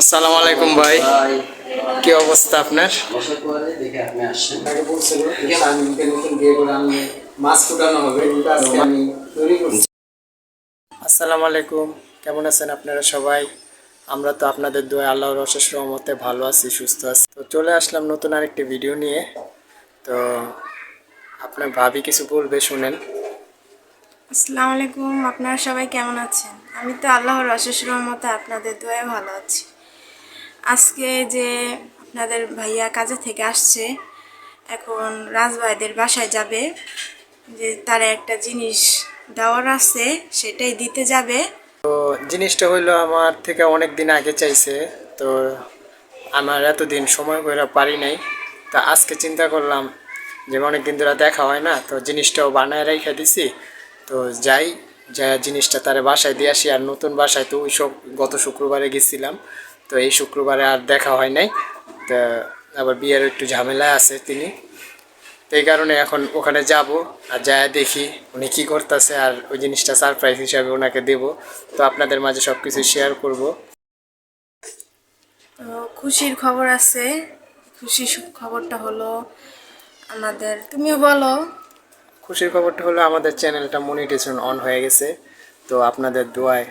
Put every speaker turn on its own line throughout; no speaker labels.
আসসালামু আলাইকুম ভাই। কি অবস্থা আপনার? আসসালামু আলাইকুম। কেমন আছেন আপনারা সবাই? আমরা তো আপনাদের দোয়া আল্লাহর অশেষ রহমতে ভালো আছি, সুস্থ আছি। তো চলে আসলাম নতুন আরেকটি ভিডিও নিয়ে। তো আপনার ভাবি কিছু বলবে শুনেন।
আসসালামু আলাইকুম, আপনারা সবাই কেমন আছেন? আমি তো আল্লাহর অশেষ রহমতে আপনাদের দোয়ায় ভালো আছি। আজকে যে আপনাদের ভাইয়া কাজে থেকে আসছে, এখন রাজভাইদের বাসায় যাবে। যে তার একটা জিনিস দেওয়ার আছে, সেটাই দিতে যাবে।
তো জিনিসটা হইল আমার থেকে অনেক দিন আগে চাইছে, তো আমার এতদিন সময় করে পারি নাই। তা আজকে চিন্তা করলাম যে অনেক দিন ধরে দেখা হয় না, তো জিনিসটাও বানায় রেখে দিছি। তো যাই, যা জিনিসটা তারে বাসায় দিয়ে আসি, আর নতুন বাসায় তো ওই সব গত শুক্রবারে গেছিলাম। তো এই শুক্রবারে আর দেখা হয় নাই। তা আবার বিয়ের একটু ঝামেলায় আছে তিনি। তো এই কারণে এখন ওখানে যাব আর যায় দেখি উনি কী করতেছে আর ওই জিনিসটা সারপ্রাইজ হিসাবে ওনাকে দেব। তো আপনাদের মাঝে সব কিছু শেয়ার করব।
তো খুশির খবর আছে। খুশির সু- খবরটা হলো আমাদের তুমিও বলো।
খুশির খবরটা হলো আমাদের চ্যানেলটা মনিটেশন অন হয়ে গেছে। তো আপনাদের দোয়ায়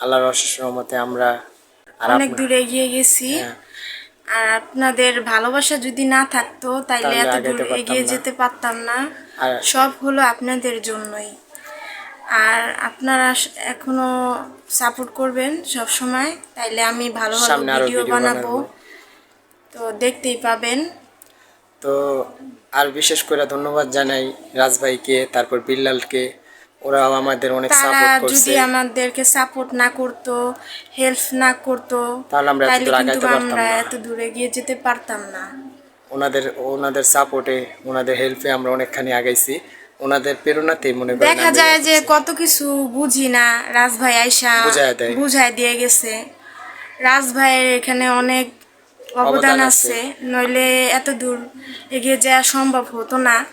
আল্লাহর রহমতে আমরা
অনেক দূরে এগিয়ে গেছি।
হ্যাঁ।
আর আপনাদের ভালোবাসা যদি না থাকতো তাইলে
তাহলে
এত দূর এগিয়ে যেতে পারতাম না। সব হলো আপনাদের জন্যই। আর আপনারা এখনও সাপোর্ট করবেন সব সময় তাইলে আমি ভালো ভালো ভিডিও বানাবো। তো দেখতেই পাবেন।
তো আর বিশেষ করে ধন্যবাদ জানাই রাজভাইকে তারপর বিল্লালকে ওরাও আমাদের অনেক সাপোর্ট করছে।
যদি আমাদেরকে সাপোর্ট না করতো হেল্প না করতো
তাহলে আমরা এত দূর আগাইতে পারতাম না।
এত দূরে গিয়ে যেতে পারতাম না।
ওনাদের ওনাদের সাপোর্টে ওনাদের হেল্পে আমরা অনেকখানি আগাইছি। ওনাদের প্রেরণাতেই মনে করেন
দেখা যায় যে কত কিছু বুঝি না রাজভাই আইসা
বুঝায় দেয়।
বুঝায় দিয়ে গেছে। রাজভাইয়ের এখানে অনেক অবদান।
আছে।
নইলে এত দূর এগিয়ে যাওয়া সম্ভব হতো না।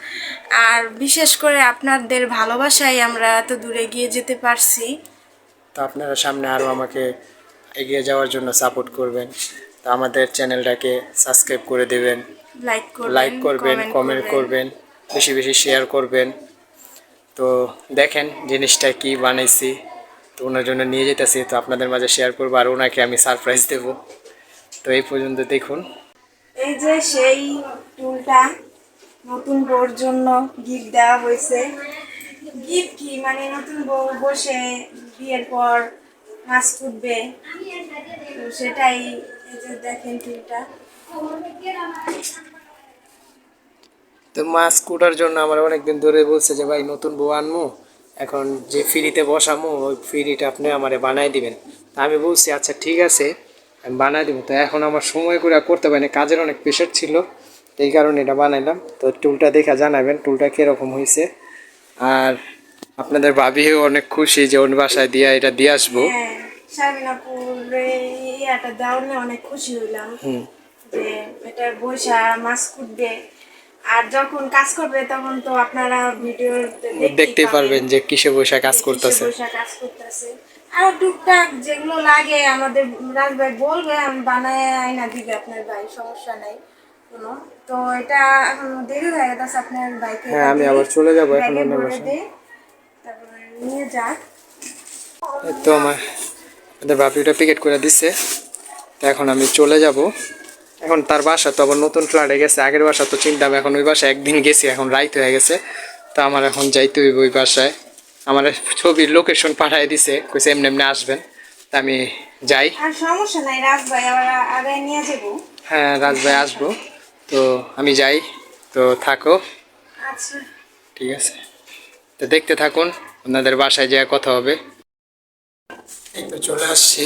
আর বিশেষ করে আপনাদের ভালোবাসায় আমরা এত দূর এগিয়ে যেতে পারছি।
তো আপনারা সামনে আরও আমাকে এগিয়ে যাওয়ার জন্য সাপোর্ট করবেন। তো আমাদের চ্যানেলটাকে সাবস্ক্রাইব করে দেবেন।
লাইক করবেন
লাইক করবেন কমেন্ট করবেন। বেশি বেশি শেয়ার করবেন। তো দেখেন জিনিসটা কি বানাইছি। তো ওনার জন্য নিয়ে যেতেছি। তো আপনাদের মাঝে শেয়ার করব আর ওনাকে আমি সারপ্রাইজ দেবো। তো এই পর্যন্ত দেখুন।
এই যে সেই টুলটা নতুন বউর জন্য গিফট দেওয়া হয়েছে। গিফট কি? মানে নতুন বউ বসে বিয়ের পর মাছ ফুটবে তো সেটাই এই যে দেখেন টুলটা।
তো মাছ কুটার জন্য আমার অনেকদিন ধরে বলছে যে ভাই নতুন বউ আনমু। এখন যে ফ্রিতে বসামু ওই ফ্রিটা আপনি আমারে বানাই দিবেন। তা আমি বলছি আচ্ছা ঠিক আছে। আমি বানাই দিব। তো এখন আমার সময় করে আর করতে পারিনি কাজের অনেক প্রেশার ছিল এই কারণে এটা বানাইলাম। তো টুলটা দেখা জানাবেন টুলটা কীরকম হয়েছে আর আপনাদের ভাবিও অনেক খুশি যে অন্য বাসায় দিয়ে এটা দিয়ে আসব।
হ্যাঁ অনেক খুশি হইলাম। যে এটা বৈশা মাছ কুটবে। আর যখন কাজ করবে তখন তো আপনারা ভিডিও
দেখতেই পারবেন যে কিসে বসে কাজ করতেছে।
কাজ করতেছে। আর টুকটাক যেগুলো লাগে আমাদের রাজভাই বলবে আমি বানায় আয়না দিবে আপনার ভাই সমস্যা নাই কোনো। তো এটা এখন দেরি হয়ে গেছে আপনার ভাইকে
হ্যাঁ আমি আবার চলে যাব এখন অন্য বাসায়।
নিয়ে যাক।
এই তো আমার আমাদের বাপি ওটা পিকেট করে দিচ্ছে তো এখন আমি চলে যাব। এখন তার বাসা তো আবার নতুন ফ্ল্যাটে গেছে আগের বাসা তো চিন্তা এখন ওই বাসায় একদিন গেছি এখন রাইত হয়ে গেছে। তো আমার এখন যাইতে হইব ওই বাসায়। আমার ছবির লোকেশন পাঠিয়ে দিছে কইছে এমনি এমনি আসবেন তা আমি যাই।
আর সমস্যা নাই রাজভাই আবার আগে নিয়ে যাব।
হ্যাঁ রাজভাই আসব তো আমি যাই তো থাকো।
আচ্ছা।
ঠিক আছে। তো দেখতে থাকুন আপনাদের বাসায় যাওয়া কথা হবে। এই তো চলে আসছি।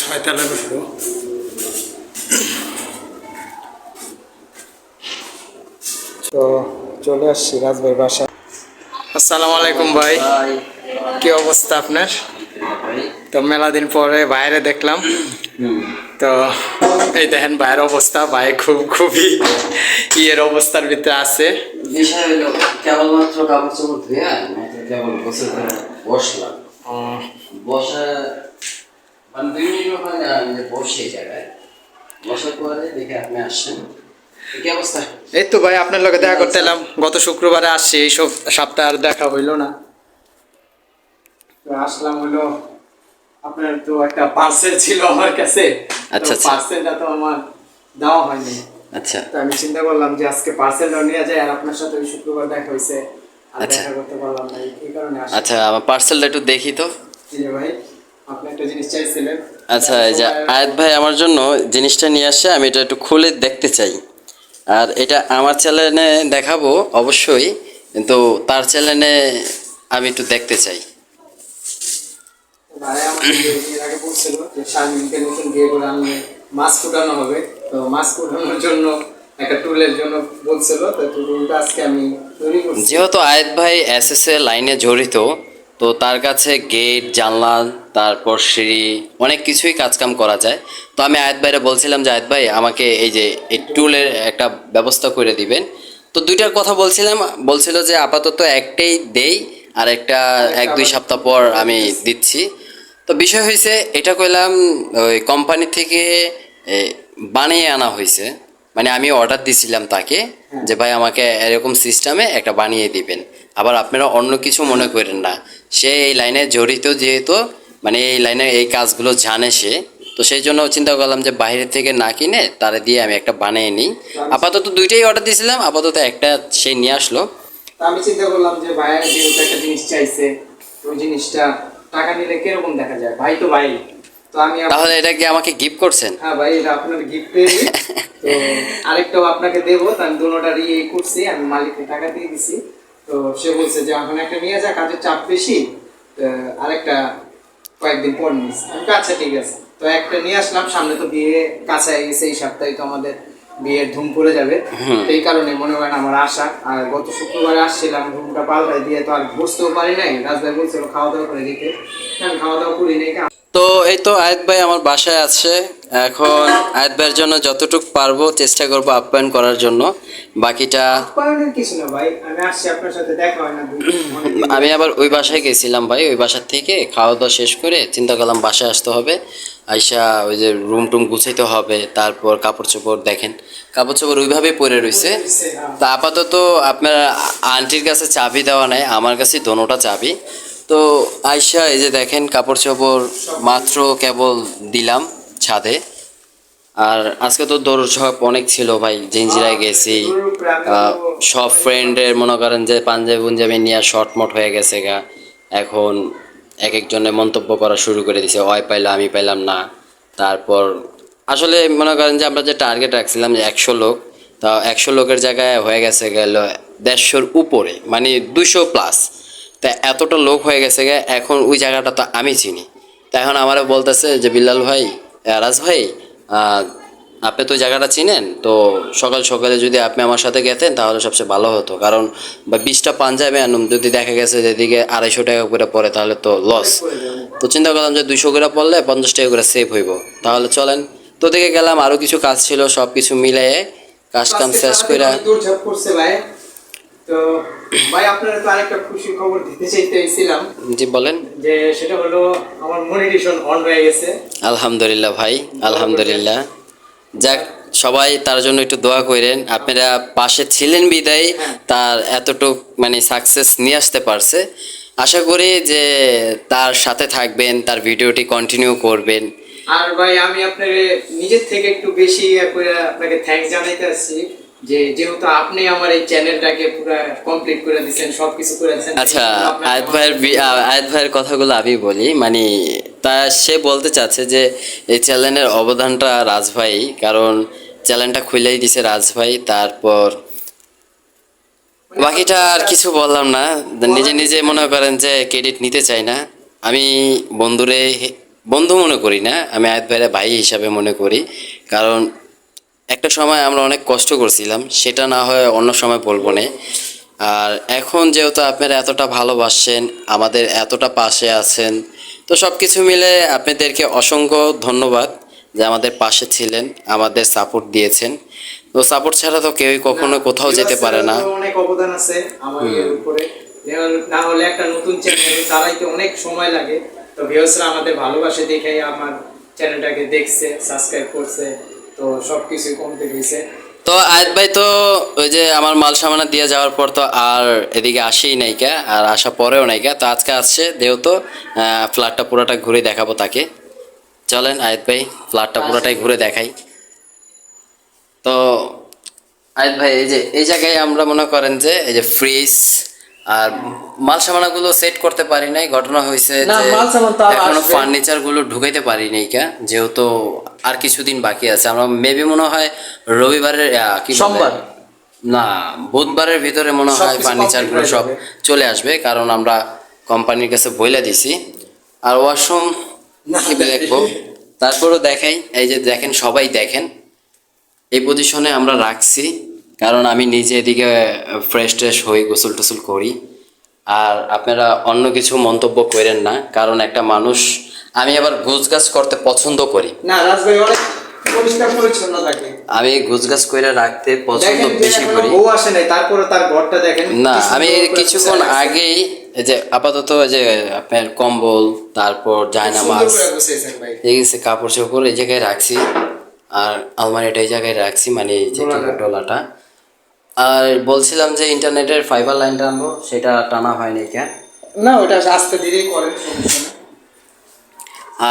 ছয়তলা উঠবো তো চলে আসছি রাজভাই বাসা আসসালামু আলাইকুম ভাই। কি অবস্থা আপনার? তো মেলা দিন পরে বাইরে দেখলাম। তো এই দেখেন ভাইয়ের অবস্থা। ভাই খুব খুবই ইয়ের অবস্থার ভিতরে আছে।
বসা মানে বসে জায়গায়। বসার পরে দেখে আপনি আসছেন।
এই তো ভাই আপনার লগে দেখা করতে এলাম। গত শুক্রবারে আসছি এই সব সপ্তাহ আর দেখা হইল না। তো আসলাম হলো আপনার তো একটা পার্সেল ছিল আমার কাছে।
আচ্ছা, আচ্ছা।
পার্সেলটা তো আমার দেওয়া হয়নি।
আচ্ছা।
তো আমি চিন্তা করলাম যে আজকে পার্সেলটা নিয়ে যাই আর আপনার সাথে ওই শুক্রবার দেখা হয়েছে
আচ্ছা।
করতে পারলাম না এই- এই কারণে
আচ্ছা আমার পার্সেলটা একটু দেখি তো।
ভাই আপনি একটা জিনিস চাইছিলেন।
আচ্ছা এই যে আয়াত ভাই আমার জন্য জিনিসটা নিয়ে আসছে আমি এটা একটু খুলে দেখতে চাই। আর এটা আমার চ্যানেলে দেখাবো অবশ্যই কিন্তু তার চ্যানেলে আমি একটু দেখতে চাই।
মাছ ফুটানো হবে। তো মাছ ফুটানোর জন্য একটা টুলের জন্য বলছিল তো টুলটা আজকে আমি
যেহেতু আয়াত ভাই এস এস এ লাইনে জড়িত তো তার কাছে গেট জানলা তারপর সিঁড়ি অনেক কিছুই কাজকাম করা যায়। তো আমি আয়াত ভাইরে বলছিলাম যে আয়াত ভাই আমাকে এই যে এই টুলের একটা ব্যবস্থা করে দিবেন। তো দুইটার কথা বলছিলাম বলছিল যে আপাতত একটাই দেই আর একটা এক দুই সপ্তাহ পর আমি দিচ্ছি। তো বিষয় হয়েছে এটা কইলাম ওই কোম্পানি থেকে বানিয়ে আনা হয়েছে মানে আমি অর্ডার দিছিলাম তাকে যে ভাই আমাকে এরকম সিস্টেমে একটা বানিয়ে দিবেন। আবার আপনারা অন্য কিছু মনে করেন না। সে এই লাইনে জড়িত যেহেতু মানে এই লাইনে এই কাজগুলো জানে সে। তো সেই জন্য চিন্তা করলাম যে বাইরে থেকে না কিনে তারা দিয়ে আমি একটা বানিয়ে নিই। আপাতত দুইটাই অর্ডার দিয়েছিলাম আপাতত একটা সে নিয়ে আসলো।
তো আমি চিন্তা করলাম যে ভাইয়ের যেহেতু একটা জিনিস চাইছে ওই জিনিসটা টাকা নিলে কীরকম দেখা যায়? ভাই তো ভাই। তো আমি
তাহলে এটা কি আমাকে গিফট করছেন?
হ্যাঁ ভাই এটা আপনার গিফট তো আরেকটাও আপনাকে দেবো আমি দুটোটার ইয়ে করছি আমি মালিককে টাকা দিয়ে দিছি। তো সে বলছে যে এখন একটা নিয়ে যা কাজের চাপ বেশি আরেকটা কয়েকদিন পর নিস। আমি আচ্ছা ঠিক আছে। তো একটা নিয়ে আসলাম সামনে তো বিয়ে কাছায় গেছে এই সপ্তাহে তো আমাদের বিয়ের ধুম পড়ে যাবে। এই কারণে মনে করেন আমার আশা আর গত শুক্রবারে আসছিলাম রুমটা পাল্টাই দিয়ে তো আর বসতেও পারি নাই। রাজভাই বলছিল খাওয়া দাওয়া করে দিতে। আমি খাওয়া দাওয়া করি নাই
তো এই তো আয়াত ভাই আমার বাসায় আছে। এখন আয়াত ভাইয়ের জন্য যতটুকু পারব চেষ্টা করব আপ্যায়ন করার জন্য। বাকিটা
কিছু না ভাই আমি আসছি আপনার সাথে দেখা হয় না দুই দিন, অনেকদিন।
আমি আবার ওই বাসায় গেছিলাম ভাই ওই বাসার থেকে খাওয়া দাওয়া শেষ করে চিন্তা করলাম বাসায় আসতে হবে। আইসা ওই যে রুম টুম গুছাইতে হবে, তারপর কাপড় চোপড় দেখেন। কাপড় চোপড় ওইভাবেই পরে রয়েছে তা আপাতত আপনার আন্টির কাছে চাবি দেওয়া নাই, আমার কাছে দোনোটা চাবি। তো আইসা এই যে দেখেন কাপড় চোপড় মাত্র কেবল দিলাম ছাদে। আর আজকে তো দৌড় ঝপ অনেক ছিল ভাই জিঞ্জিরায় গেছি। সব ফ্রেন্ডের মনে করেন যে পাঞ্জাবি পুঞ্জাবি নিয়ে শর্ট মট হয়ে গেছে গা। এখন এক একজনের মন্তব্য করা শুরু করে দিছে ওই পাইলো আমি পাইলাম না। তারপর আসলে মনে করেন যে আমরা যে টার্গেট রাখছিলাম যে একশো লোক, তা একশো লোকের জায়গায় হয়ে গেছে গেল দেড়শোর উপরে মানে দুশো প্লাস তা এতটা লোক হয়ে গেছে গে এখন ওই জায়গাটা তো আমি চিনি। তা এখন আমারও বলতেছে যে, বিল্লাল ভাই রাজ ভাই আপনি তো জায়গাটা চিনেন তো সকাল সকালে যদি আপনি আমার সাথে গেতেন তাহলে সবচেয়ে ভালো হতো। কারণ বা বিশটা পাঞ্জাবি আনুম যদি দেখা গেছে যেদিকে আড়াইশো টাকা করে পড়ে তাহলে তো লস তো চিন্তা করলাম যে দুইশো করে পড়লে পঞ্চাশ টাকা করে সেভ হইব। তাহলে চলেন তো দেখে গেলাম আরও কিছু কাজ ছিল সব কিছু মিলিয়ে কাজ কাম শেষ করে
তো ভাই আপনার তো আরেকটা খুশি খবর দিতে চাইতেছিলাম।
জি বলেন।
যে সেটা হলো আমার মনিটেশন অন হয়ে গেছে।
আলহামদুলিল্লাহ ভাই আলহামদুলিল্লাহ। যাক, সবাই তার জন্য একটু দোয়া করেন। আপনারা পাশে ছিলেন বিদায়, তার এতটুক মানে সাকসেস নিয়ে আসতে পারছে। আশা করি যে তার সাথে থাকবেন, তার ভিডিওটি কন্টিনিউ করবেন।
আর ভাই, আমি আপনার নিজের থেকে একটু বেশি ইয়ে আপনাকে থ্যাংক জানাইতে আসছি। যে যেহেতু আপনি আমার এই চ্যানেলটাকে পুরো কমপ্লিট করে দিয়েছেন সবকিছু করেছেন
আচ্ছা
সেজন্য
আয়াত ভাইয়ের আয়াত ভাইয়ের কথাগুলো আমি বলি। মানে তা সে বলতে চাচ্ছে যে এই চ্যানেলের অবদানটা রাজভাই কারণ চ্যানেলটা খুলেই দিছে রাজভাই তারপর বাকিটা আর কিছু বললাম না। নিজে নিজে মনে করেন যে ক্রেডিট নিতে চাই না। আমি বন্ধুরে বন্ধু মনে করি না আমি আয়াত ভাইয়ের ভাই হিসাবে মনে করি কারণ একটা সময় আমরা অনেক কষ্ট করছিলাম সেটা না হয় অন্য সময় বলব না। আর এখন যেহেতু আপনারা এতটা ভালোবাসছেন আমাদের এতটা পাশে আছেন তো সব কিছু মিলে আপনাদেরকে অসংখ্য ধন্যবাদ যে আমাদের পাশে ছিলেন আমাদের সাপোর্ট দিয়েছেন। তো সাপোর্ট ছাড়া তো কেউই কখনো কোথাও যেতে পারে না।
অনেক অবদান আছে উপরে। না হলে একটা নতুন চ্যানেল অনেক সময় লাগে। তো আমাদের ভালোবাসে দেখে আমার চ্যানেলটাকে দেখছে সাবস্ক্রাইব করছে। তো সব কিছুই কমপ্লিট হয়েছে।
তো আয়াত ভাই, তো ওই যে আমার মাল সামানা দিয়ে যাওয়ার পর তো আর এদিকে আসেই নাইকা আর আসা পরেও নাইকা তো আজকে আসছে, যেহেতু ফ্ল্যাটটা পুরোটা ঘুরে দেখাবো তাকে। চলেন আয়াত ভাই, ফ্ল্যাটটা পুরোটাই ঘুরে দেখাই। তো আয়াত ভাই, এই যে, এই জায়গায় আমরা মনে করেন যে, এই যে ফ্রিজ আর মাল সামানাগুলো সেট করতে পারি নাই। ঘটনা হয়েছে যে এখনও। ফার্নিচারগুলো ঢুকাইতে পারি নাই কা যেহেতু আর কিছুদিন বাকি আছে। আমরা মেবি মনে হয় রবিবারের আহ, কি
সোমবার।
না বুধবারের ভিতরে মনে হয়
ফার্নিচারগুলো
সব চলে আসবে কারণ আমরা কোম্পানির কাছে বইলা দিছি। আর ওয়াশরুম কি দেখব? তারপরও দেখাই। এই যে দেখেন সবাই দেখেন। এই পজিশনে আমরা রাখছি। কারণ আমি নিজে এদিকে ফ্রেশ ট্রেশ হই গোসল টোসল করি। আর আপনারা অন্য কিছু মন্তব্য করেন না কারণ একটা মানুষ আমি আবার গোছগাছ করতে পছন্দ করি।
না অনেক
আমি গোছগাছ করে রাখতে পছন্দ বেশি করি।
বউ আসে নাই তারপরে তার ঘরটা দেখেন
না আমি কিছুক্ষণ আগেই এই যে আপাতত এই যে আপনার কম্বল তারপর জায়নামাজ
ভাই।
এই কাপড় চোপড় এই জায়গায় রাখছি। আর আলমারিটা এই জায়গায় রাখছি মানে এই যে
ডোলাটা।
আর বলছিলাম যে ইন্টারনেটের ফাইবার লাইনটা আনব সেটা টানা হয়নি কেন?
না ওটা আস্তে ধীরেই করেন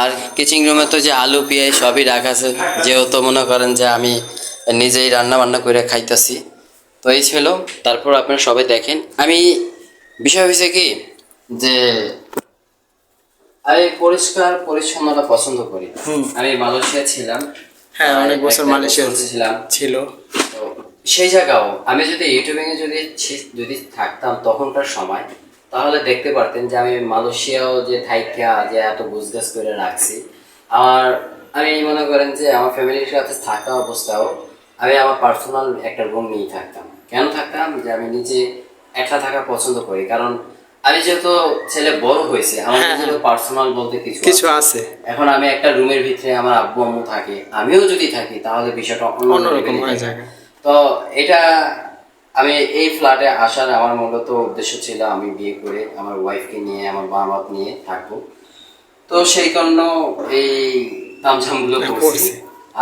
আর কিচেন রুমে তো যে আলু পেঁয়াজ সবই রাখা আছে যেহেতু মনে করেন যে আমি নিজেই রান্না বান্না করে খাইতেছি। তো এই ছিল তারপর আপনারা সবাই দেখেন। আমি বিষয় হয়েছে কি যে আমি পরিষ্কার পরিচ্ছন্নতা পছন্দ করি। আমি মালয়েশিয়া ছিলাম।
হ্যাঁ অনেক বছর মালয়েশিয়া
ছিলাম।
ছিল।
তো সেই জায়গাও আমি যদি ইউটিউবে যদি যদি থাকতাম তখনকার সময় তাহলে দেখতে পারতেন যে আমি মালয়েশিয়াও যে থাইকা যে এত গুজগাছ করে রাখছি আমার আমি মনে করেন যে আমার ফ্যামিলির সাথে থাকা অবস্থাও আমি আমার পার্সোনাল একটা রুম নিয়ে থাকতাম। কেন থাকতাম? যে আমি নিজে একলা থাকা পছন্দ করি কারণ আমি যেহেতু ছেলে বড় হয়েছে আমার
হ্যাঁ,
নিজেরও পার্সোনাল বলতে কিছু
কিছু
আছে। এখন আমি একটা রুমের ভিতরে আমার আব্বু আম্মু থাকে আমিও যদি থাকি তাহলে বিষয়টা অন্য
অন্যরকম হয়ে
থাকে। তো এটা আমি এই ফ্ল্যাটে আসার আমার মূলত উদ্দেশ্য ছিল আমি বিয়ে করে আমার ওয়াইফকে নিয়ে আমার বাবা মা নিয়ে থাকব। তো সেই কারণ এই তামঝামগুলো করছি।
করছি।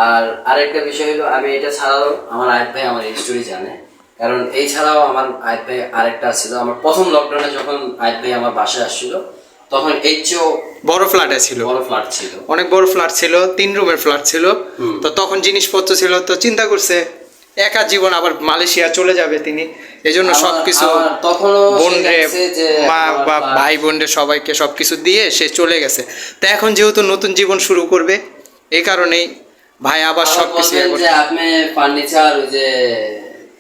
আর আরেকটা বিষয় হলো আমি এটা ছাড়াও আমার আয়ত ভাই আমার হিস্টোরি জানে। কারণ এই ছাড়াও আমার আয়ত ভাই আরেকটা ছিল। আমার প্রথম লকডাউনে যখন আয়ত ভাই আমার বাসায় আসছিল তখন এর চেয়েও
বড় ফ্ল্যাটে ছিল।
বড় ফ্ল্যাট ছিল।
অনেক বড় ফ্ল্যাট ছিল তিন রুমের ফ্ল্যাট ছিল। তো তখন জিনিসপত্র ছিল তো চিন্তা করছে একা জীবন আবার মালয়েশিয়া চলে যাবে তিনি। এই জন্য সবকিছু মা বা ভাই বোন রে সবাইকে সবকিছু দিয়ে সে চলে গেছে। তা এখন যেহেতু নতুন জীবন শুরু করবে এই কারণেই ভাই আবার সবকিছু
আপনি ফার্নিচার ওই যে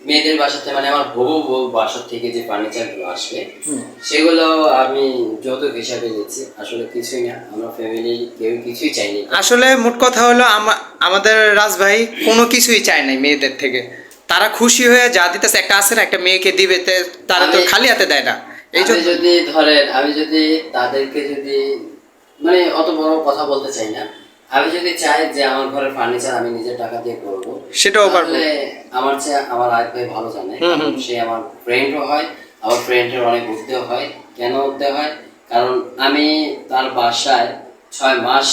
মেয়েদের বাসাতে মানে আমার হবু বউ বাসা থেকে যে ফার্নিচারগুলো আসবে সেগুলো আমি যৌতুক হিসাবে দিচ্ছি। আসলে কিছুই না আমরা ফ্যামিলি কেউ কিছুই চাইনি
আসলে মোট কথা হলো আমাদের রাজ ভাই কোনো কিছুই চায় নাই মেয়েদের থেকে। তারা খুশি হয়ে যা দিতেছে একটা আছে না একটা মেয়েকে দিবে তে- তারা তো খালি হাতে দেয় না। এই জন্য
যদি ধরেন আমি যদি তাদেরকে যদি মানে অত বড় কথা বলতে চাই না আমি যদি চাই যে আমার ঘরের ফার্নিচার আমি নিজের টাকা দিয়ে করব
সেটাও পারব।
আমার চেয়ে আমার আয় ভাই ভালো জানে। সে আমার ফ্রেন্ডও হয় আমার ফ্রেন্ডের অনেক উদ্যোগ হয়। কেন উদ্যোগ হয়? কারণ আমি তার বাসায় ছয় মাস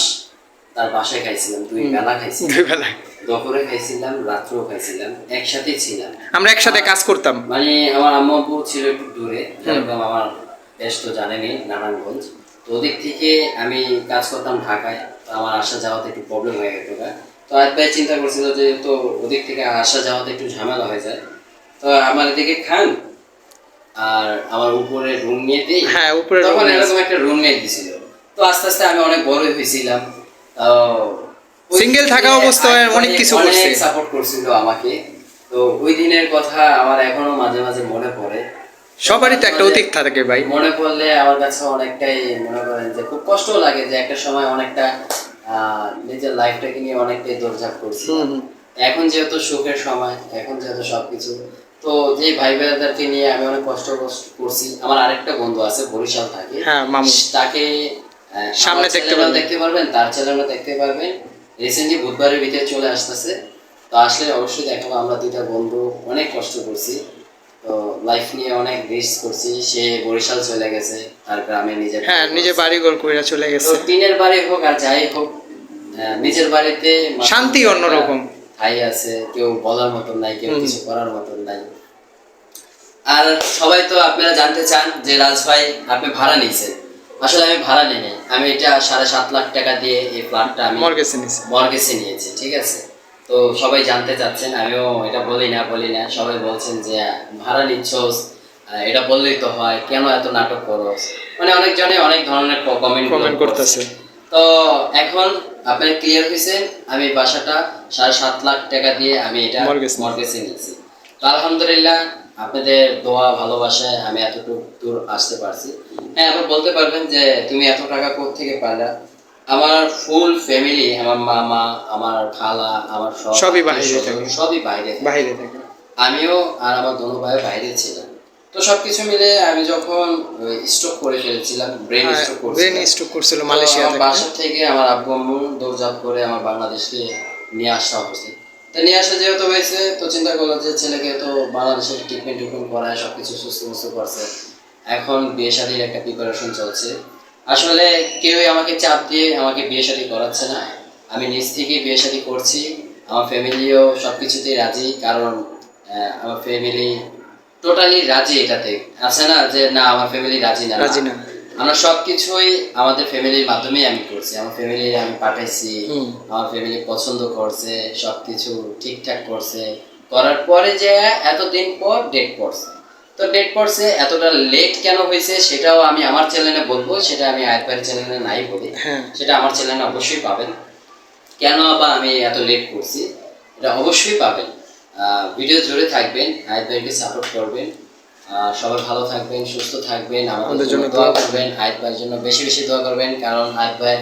তার বাসায় খাইছিলাম দুই বেলা খাইছিলাম।
দুই বেলায়
দুপুরে খাইছিলাম রাত্রেও খাইছিলাম একসাথেই ছিলাম।
আমরা একসাথে কাজ করতাম।
মানে আমার আম্মু আব্বু ছিল একটু দূরে যেরকম আমার দেশ তো জানেনি নারায়ণগঞ্জ। তো ওদিক থেকে আমি কাজ করতাম ঢাকায়। তো আমার আসা যাওয়াতে একটু প্রবলেম হয়ে গেল তো আজ ভাই চিন্তা করছিল যে তো ওদিক থেকে আসা যাওয়াতে একটু ঝামেলা হয়ে যায়। তো আমার এদিকে খান আর আমার উপরে রুম নিয়ে দিই
হ্যাঁ, উপরে
তখন এরকম একটা রুম নিয়ে দিছিল। তো আস্তে আস্তে আমি অনেক বড় হয়েছিলাম।
Single থাকা অবস্থায় অনেক কিছু করছে।
সাপোর্ট করছিল আমাকে। তো ওই দিনের কথা আমার এখনও মাঝে মাঝে মনে পড়ে।
সবারই তো একটা অতীত থাকে ভাই
মনে পড়লে আমার কাছে অনেকটাই মনে করেন যে খুব কষ্ট লাগে যে একটা সময় অনেকটা নিজের লাইফটাকে নিয়ে অনেকটাই দৌড়ঝাঁপ করছি। এখন যেহেতু সুখের সময় এখন যেহেতু সবকিছু তো যে ভাই বোনেদেরকে নিয়ে আমি অনেক কষ্ট করছি আমার আরেকটা বন্ধু আছে বরিশাল থাকে
হ্যাঁ।
তাকে
সামনে দেখতে পারবেন।
দেখতে পারবেন তার চ্যানেলও দেখতে পারবেন রিসেন্টলি বুধবারের ভিতরে চলে আসতেছে তো আসলে অবশ্যই দেখাবো আমরা দুইটা বন্ধু অনেক কষ্ট করছি তো লাইফ নিয়ে অনেক রিস্ক করছি সে বরিশাল চলে গেছে তার গ্রামে নিজের
হ্যাঁ নিজে বাড়ি ঘর কইরা চলে
তো
গেছে।
টিনের বাড়ি হোক আর যাই হোক নিজের বাড়িতে
শান্তি অন্যরকম।
ভাই আছে কেউ বলার মতন নাই কেউ কিছু করার মতন নাই। আর সবাই তো আপনারা জানতে চান যে রাজ ভাই আপনি ভাড়া নিয়েছেন। আসলে আমি ভাড়া নিই আমি এটা সাড়ে সাত লাখ টাকা দিয়ে এই ফ্ল্যাটটা আমি
মর্গেছে নিছে
মর্গেসে নিয়েছি ঠিক আছে? তো সবাই জানতে চাচ্ছেন আমিও এটা বলি না বলি না সবাই বলছেন যে ভাড়া নিচ্ছস আহ, এটা বললেই তো হয় কেন এত নাটক করস? মানে অনেকজনে অনেক ধরনের কমেন্ট
Comment করতেছে।
তো এখন আপনার ক্লিয়ার হয়েছেন আমি বাসাটা সাড়ে সাত লাখ টাকা দিয়ে আমি এটা
Mortgage নিয়েছি।
তো আলহামদুলিল্লাহ আপনাদের দোয়া ভালোবাসায় আমি এতটুকু দূর আসতে পারছি। হ্যাঁ আবার বলতে পারবেন যে তুমি এত টাকা থেকে পারলা আমার ফুল ফ্যামিলি আমার মামা আমার খালা আমার সব
সবই বাইরে থাকে।
সবই বাইরে
বাইরে থেকে।
আমিও আর আমার দোনো ভাই বাইরে ছিলাম। তো সবকিছু মিলে আমি যখন স্ট্রোক করে ফেলেছিলাম ব্রেন স্ট্রোক
ব্রেন স্ট্রোক করছিল
তো
মালয়েশিয়া থেকে।
বাসা থেকে আমার আব্বু আম্মু দৌড়ঝাঁপ করে আমার বাংলাদেশকে নিয়ে আসা হয়েছে তো নিয়ে আসা যেহেতু হয়েছে তো চিন্তা করলাম যে ছেলেকে তো বাংলাদেশের ট্রিটমেন্ট টুটমেন্ট করায় সব কিছু সুস্থ সুস্থ করছে। এখন বিয়ে শাদির একটা প্রিপারেশন চলছে। আসলে কেউই আমাকে চাপ দিয়ে আমাকে বিয়ে শাদি করাচ্ছে না। আমি নিজ থেকেই বিয়ে শাদি করছি। আমার ফ্যামিলিও সব কিছুতেই রাজি কারণ আমার ফ্যামিলি টোটালি রাজি এটাতে। আছে না যে না আমার ফ্যামিলি রাজি না।
রাজি না।
আমরা সবকিছুই আমাদের ফ্যামিলির মাধ্যমেই আমি করছি। আমার ফ্যামিলি আমি পাঠাইছি আমার ফ্যামিলি পছন্দ করছে সবকিছু ঠিকঠাক করছে। করার পরে যে এতদিন পর ডেট পড়ছে তো ডেট পড়ছে এতটা লেট কেন হয়েছে সেটাও আমি আমার চ্যানেলে বলব সেটা আমি আয়তবাড়ি চ্যানেলে নাই বলি
হ্যাঁ।
সেটা আমার চ্যানেলে অবশ্যই পাবেন। কেন বা আমি এত লেট করছি? এটা অবশ্যই পাবেন। ভিডিও জুড়ে থাকবেন আয়াত ভাইকে সাপোর্ট করবেন। সবাই ভালো থাকবেন সুস্থ থাকবেন আমাদের জন্য দোয়া
দোয়া
করবেন। আয়াত ভাইয়ের জন্য বেশি বেশি দোয়া করবেন কারণ আয়াত ভাই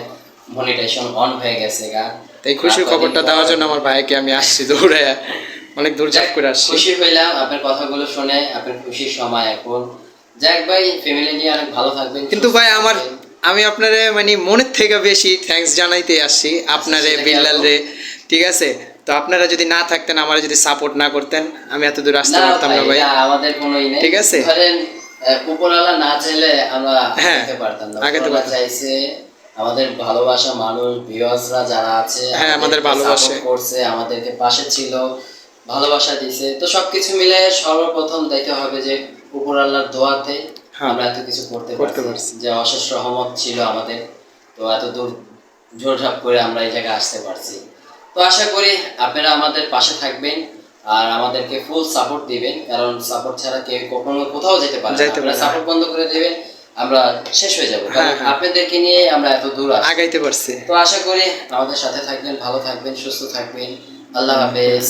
মনিটাইজেশন অন হয়ে গেছে গা।
তাই খুশির খবরটা দেওয়ার জন্য আমার ভাইকে আমি আসছি দৌড়ে অনেক দূর চাপ করে আসছি।
খুশি হইলাম আপনার কথাগুলো শুনে আপনার খুশির সময় এখন। যাক ভাই ফ্যামিলি নিয়ে অনেক ভালো থাকবেন
কিন্তু ভাই আমার আমি আপনারে মানে মনের থেকে বেশি থ্যাঙ্কস জানাইতে আসছি আপনারে বিল্লাল রে ঠিক আছে? তো আপনারা যদি না থাকতেন আমার যদি সাপোর্ট না করতেন আমি এত দূর আসতে পারতাম না ভাই
আমাদের কোনো নেই।
ঠিক আছে?
ধরেন উপরওয়ালা না চাইলে আমরা
হ্যাঁ,
আগাতে পারতাম না।
আগাতে
উপরওয়ালা
পারতাম।
চাইছে আমাদের ভালোবাসা মানুষ ভিউয়ার্সরা যারা আছে
হ্যাঁ, আমাদের ভালোবাসে।
করছে আমাদেরকে পাশে ছিল। ভালোবাসা দিছে। তো সবকিছু মিলে সর্বপ্রথম দেখতে হবে যে উপরওয়ালার দোয়াতে
হ্যাঁ,
আমরা এত কিছু করতে পারছি। যে অশেষ রহমত ছিল আমাদের। তো এত দূর জোরঝাপ করে আমরা এই জায়গায় আসতে পারছি। তো আশা করি আপনারা আমাদের পাশে থাকবেন আর আমাদেরকে ফুল সাপোর্ট দিবেন। কারণ সাপোর্ট ছাড়া কেউ কখনো কোথাও যেতে পারে
না।
সাপোর্ট বন্ধ করে দিবেন আমরা শেষ হয়ে যাব।
হ্যাঁ, হ্যাঁ।
আপনাদেরকে নিয়ে আমরা এত দূর
আগাইতে পারছি।
তো আশা করি আমাদের সাথে থাকবেন ভালো থাকবেন সুস্থ থাকবেন। আল্লাহ হাফেজ।